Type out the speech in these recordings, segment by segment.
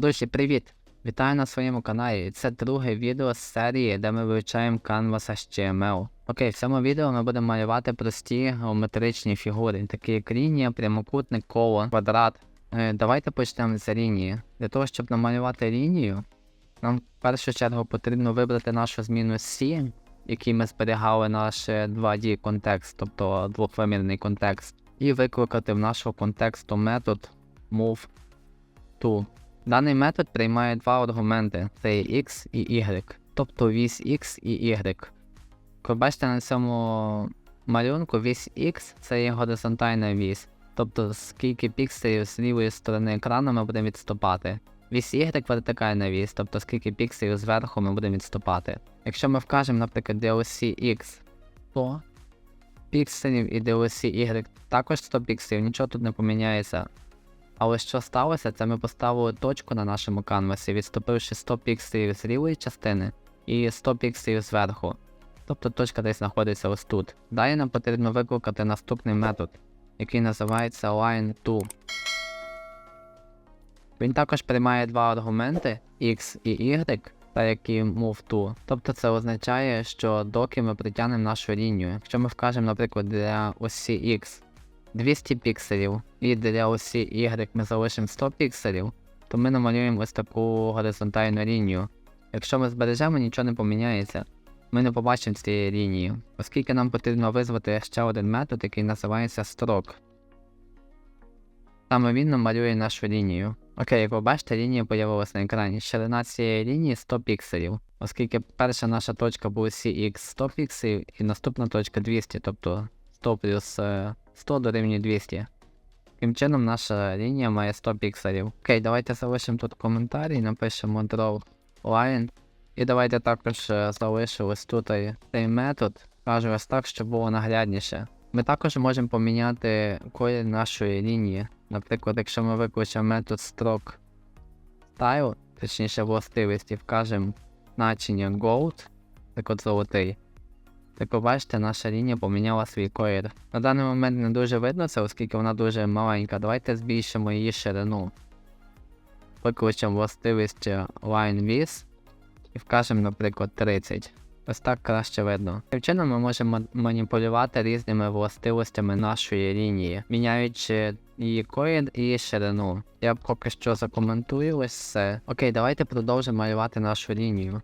Друзі, привіт! Вітаю на своєму каналі. Це друге відео з серії, де ми вивчаємо Canvas HTML. Окей, в цьому відео ми будемо малювати прості геометричні фігури, такі як лінія, прямокутник, коло, квадрат. Е, давайте почнемо з лінії. Для того, щоб намалювати лінію, нам в першу чергу потрібно вибрати нашу зміну C, який ми зберігали наш е, 2D контекст, тобто двохвимірний контекст, і викликати в нашого контексту метод move to. Даний метод приймає два аргументи: це x і y, тобто вісь x і y. Ви бачите на цьому малюнку, вісь x це є горизонтальна вісь, тобто скільки пікселів з лівої сторони екрану ми будемо відступати. Вісь y вертикальна вісь, тобто скільки пікселів зверху ми будемо відступати. Якщо ми вкажемо, наприклад, для осі x 100 пікселів і для осі y також 100 пікселів, нічого тут не поміняється. Але що сталося, це ми поставили точку на нашому канвасі, відступивши 100 пікселів з лівої частини і 100 пікселів зверху. Тобто точка десь знаходиться ось тут. Далі нам потрібно викликати наступний метод, який називається line2. Він також приймає два аргументи x і y, та як і move2. Тобто це означає, що доки ми притягнемо нашу лінію. Якщо ми вкажемо, наприклад, для осі x 200 пікселів, і для осі Y ми залишимо 100 пікселів, то ми намалюємо ось таку горизонтальну лінію. Якщо ми збережемо, нічого не поміняється. Ми не побачимо цієї лінії, оскільки нам потрібно визвати ще один метод, який називається stroke. Саме він намалює нашу лінію. Окей, як ви бачите, лінія з'явилася на екрані. Ширина цієї лінії 100 пікселів, оскільки перша наша точка була CX 100 пікселів і наступна точка 200, тобто 100 плюс е, 100 дорівнює 200. Таким чином наша лінія має 100 пікселів. Окей, давайте залишимо тут коментарі, напишемо draw line. І давайте також е, залишу ось тут цей метод. Кажу ось так, щоб було наглядніше. Ми також можемо поміняти колір нашої лінії. Наприклад, якщо ми викличемо метод stroke style, точніше властивість, і вкажемо значення gold, так от золотий. Як ви бачите, наша лінія поміняла свій колір. На даний момент не дуже видно це, оскільки вона дуже маленька. Давайте збільшимо її ширину. Викличемо властивість line width і вкажемо, наприклад, 30. Ось так краще видно. Таким чином ми можемо маніпулювати різними властивостями нашої лінії, міняючи її колір і ширину. Я поки що закоментую ось це. Окей, давайте продовжимо малювати нашу лінію.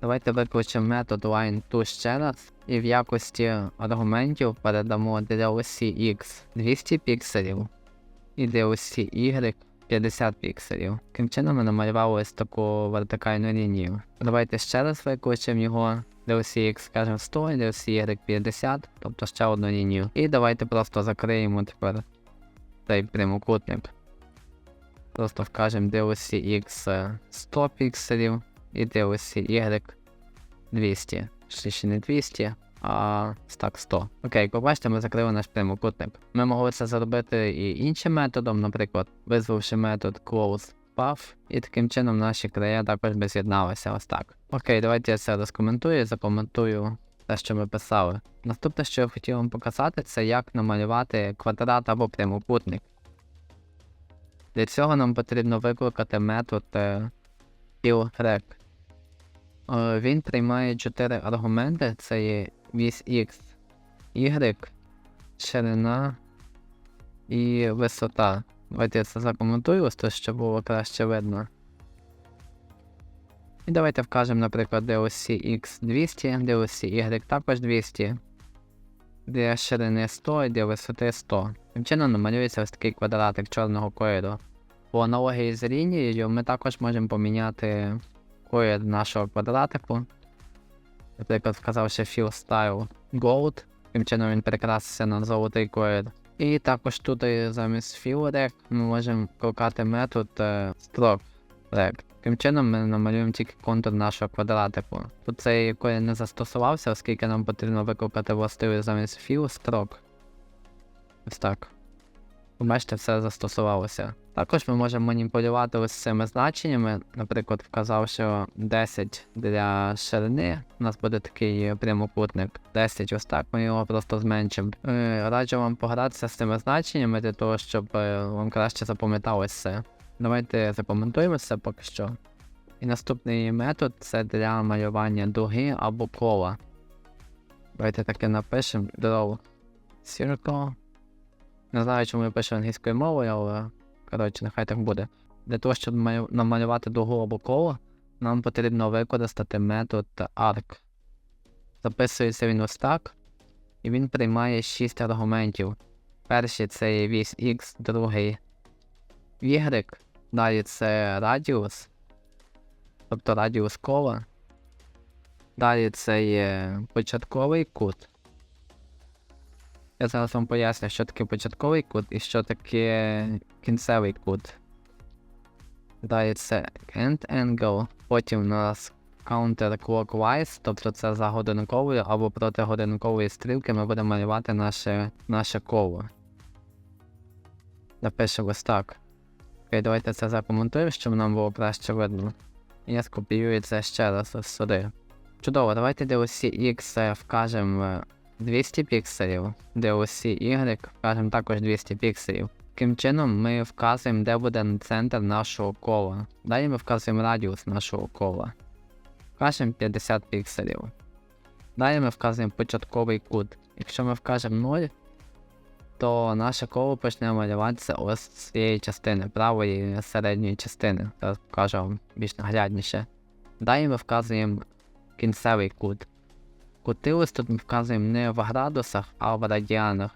Давайте викличемо метод line2 ще раз, і в якості аргументів передамо осі X 200 пікселів і осі Y 50 пікселів. Таким чином ми намалювали ось таку вертикальну лінію. Давайте ще раз викличемо його. Осі X скажемо 100, для осі Y 50, тобто ще одну лінію. І давайте просто закриємо тепер цей прямокутник. Просто вкажемо осі X 100 пікселів і для осі Y 200. Ще не 200, а так 100. Окей, побачите, ми закрили наш прямокутник. Ми могли це зробити і іншим методом, наприклад, визвавши метод close path, і таким чином наші края також би з'єдналися ось так. Окей, давайте я це розкоментую закоментую те, що ми писали. Наступне, що я хотів вам показати, це як намалювати квадрат або прямокутник. Для цього нам потрібно викликати метод е, fillRect. Е, Він приймає 4 аргументи: це є вісь X, Y, ширина і висота. Давайте я це закоментую, ось то, щоб було краще видно. І давайте вкажемо, наприклад, де осі X 200, де осі Y також 200, де ширини 100 і де висоти 100. Тим чином намалюється ось такий квадратик чорного кольору. По аналогії з лінією ми також можемо поміняти колір нашого квадратику. Наприклад, вказавши fill style gold, таким чином він перекрасився на золотий колір. І також тут замість fill rect ми можемо викликати метод е, stroke rect. Таким чином ми намалюємо тільки контур нашого квадратику. Тут цей колір не застосувався, оскільки нам потрібно викликати властивість замість fill stroke. Ось так. Бачите, все застосувалося. Також ми можемо маніпулювати ось цими значеннями, наприклад, вказавши 10 для ширини, у нас буде такий прямокутник. 10 ось так, ми його просто зменшимо. Е, Раджу вам погратися з цими значеннями для того, щоб е, вам краще запам'яталося це. Давайте закоментуємо все поки що. І наступний метод це для малювання дуги або кола. Давайте таке напишемо draw circle. Не знаю, чому я пишу англійською мовою, але коротше, нехай так буде. Для того, щоб намалювати дугу або коло, нам потрібно використати метод arc. Записується він ось так, і він приймає 6 аргументів. Перший це є вісь X, другий Y, далі це радіус, тобто радіус кола. Далі це є початковий кут. Я зараз вам поясню, що таке початковий кут і що таке кінцевий. Далі це end angle, потім у нас counterclockwise, тобто це за годинниковою або проти годинникової стрілки ми будемо малювати наше, наше коло. Напишемо ось так. Окей, давайте це закоментуємо, щоб нам було краще видно. І я скопіюю це ще раз сюди. Чудово, давайте осі X е, вкажемо е, 200 пікселів, де осі Y вкажемо також 200 пікселів. Таким чином ми вказуємо, де буде центр нашого кола. Далі ми вказуємо радіус нашого кола. Вкажемо 50 пікселів. Далі ми вказуємо початковий кут. Якщо ми вкажемо 0, то наше коло почне малюватися ось з цієї частини, правої середньої частини. Зараз покажу вам більш наглядніше. Далі ми вказуємо кінцевий кут. Кути тут ми вказуємо не в градусах, а в радіанах.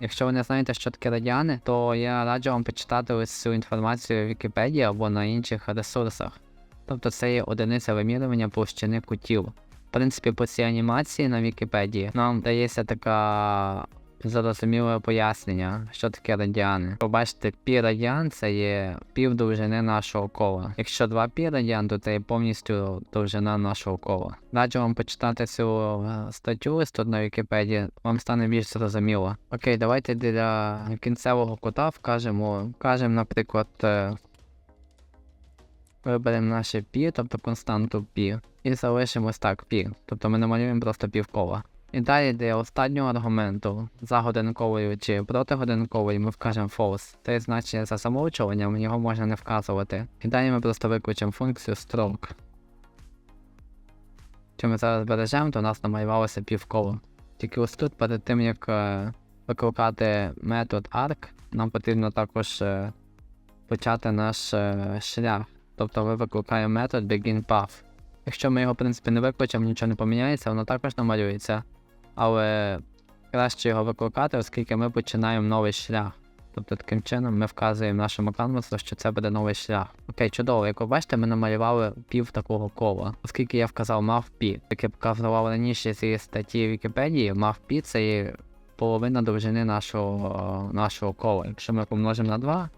Якщо ви не знаєте, що таке радіани, то я раджу вам почитати ось цю інформацію в Вікіпедії або на інших ресурсах. Тобто це є одиниця вимірювання площини кутів. В принципі, по цій анімації на Вікіпедії нам дається така зрозуміле пояснення, що таке радіани. Побачите, пі радіан це є пів довжини нашого кола. Якщо 2 пі радіан, то це є повністю довжина нашого кола. Раджу вам почитати цю е, статтю тут на Вікіпедії, вам стане більш зрозуміло. Окей, давайте для кінцевого кота вкажемо, вкажемо, наприклад, е, виберемо наше пі, тобто константу пі, і залишимо ось так пі. Тобто ми намалюємо просто півкола. І далі для останнього аргументу за годинковою чи проти годинковою ми вкажемо false. Є значення за замовчуванням, його можна не вказувати. І далі ми просто виключимо функцію stroke. Що ми зараз бережемо, то у нас намалювалося півколо. Тільки ось тут перед тим як е, викликати метод arc, нам потрібно також е, почати наш е, шлях. Тобто ми викликаємо метод begin-path. Якщо ми його, в принципі, не викличемо, нічого не поміняється, воно також намалюється. Але краще його викликати, оскільки ми починаємо новий шлях. Тобто таким чином ми вказуємо нашому канвасу, що це буде новий шлях. Окей, чудово, як ви бачите, ми намалювали пів такого кола. Оскільки я вказав мав пі. Як я показував раніше зі статті Вікіпедії, мав пі це половина довжини нашого, нашого кола. Якщо ми помножимо на 2,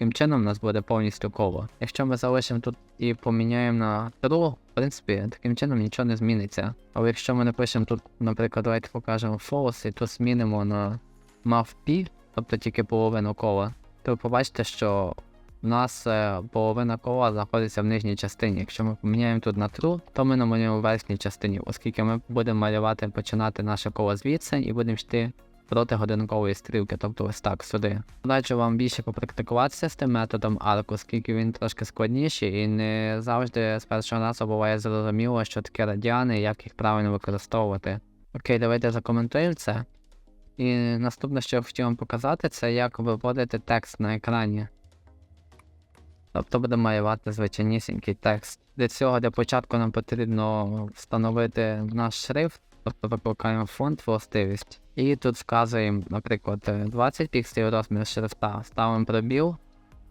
Таким чином у нас буде повністю коло. Якщо ми залишимо тут і поміняємо на true, в принципі, таким чином нічого не зміниться. Але якщо ми напишемо тут, наприклад, давайте покажемо false і тут змінимо на mavp, тобто тільки половину кола, то ви побачите, що в нас е, половина кола знаходиться в нижній частині. Якщо ми поміняємо тут на true, то ми намалюємо в верхній частині, оскільки ми будемо малювати, починати наше коло звідси і будемо йти проти годинкової стрілки, тобто ось так сюди. Раджу вам більше попрактикуватися з тим методом арку, оскільки він трошки складніший і не завжди з першого разу буває зрозуміло, що таке радіани і як їх правильно використовувати. Окей, давайте закоментуємо це. І наступне, що я хотів вам показати, це як виводити текст на екрані. Тобто будемо малювати звичайнісінький текст. Для цього для початку нам потрібно встановити наш шрифт, тобто викликаємо фонд властивість. І тут вказуємо, наприклад, е, 20 пікселів розмір шрифта, ставимо пробіл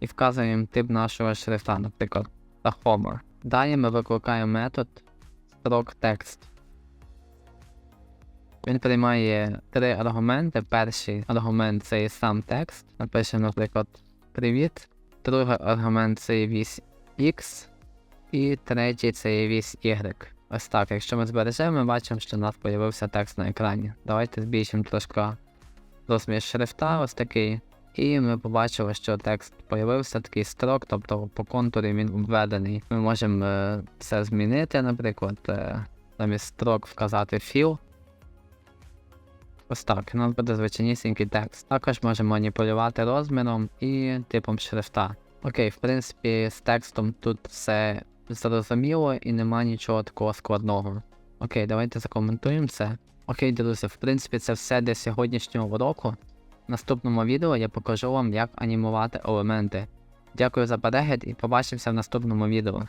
і вказуємо тип нашого шрифта, наприклад, Homer. Далі ми викликаємо метод StrokeText. Він приймає три аргументи. Перший аргумент це є сам текст. Напишемо, наприклад, Привіт. Другий аргумент це є вісь X. І третій це є вісь Y. Ось так, якщо ми збережемо, ми бачимо, що у нас з'явився текст на екрані. Давайте збільшимо трошки розмір шрифта, ось такий. І ми побачили, що текст з'явився такий строк, тобто по контурі він обведений. Ми можемо е, це змінити, наприклад, е, замість строк вказати fill. Ось так, у нас буде звичайнісінький текст. Також можемо маніпулювати розміром і типом шрифта. Окей, в принципі, з текстом тут все зрозуміло і нема нічого такого складного. Окей, давайте закоментуємо це. Окей, друзі, в принципі, це все для сьогоднішнього уроку. В наступному відео я покажу вам, як анімувати елементи. Дякую за перегляд і побачимося в наступному відео.